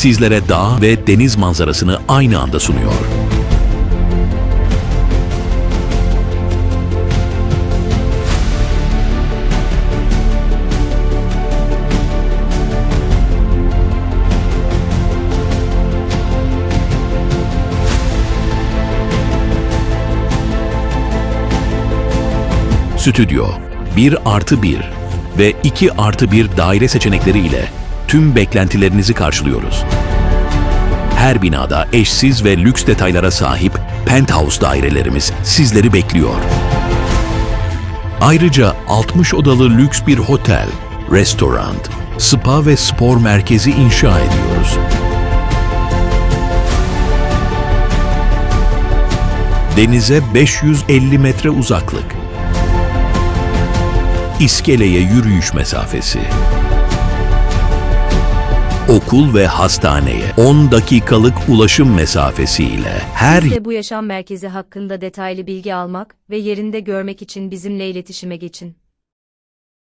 sizlere dağ ve deniz manzarasını aynı anda sunuyor. Stüdyo 1 artı 1 ve 2 artı 1 daire seçenekleri ile tüm beklentilerinizi karşılıyoruz. Her binada eşsiz ve lüks detaylara sahip penthouse dairelerimiz sizleri bekliyor. Ayrıca 60 odalı lüks bir otel, restoran, spa ve spor merkezi inşa ediyoruz. Denize 550 metre uzaklık. İskeleye yürüyüş mesafesi. Okul ve hastaneye 10 dakikalık ulaşım mesafesiyle her Siz de bu yaşam merkezi hakkında detaylı bilgi almak ve yerinde görmek için bizimle iletişime geçin.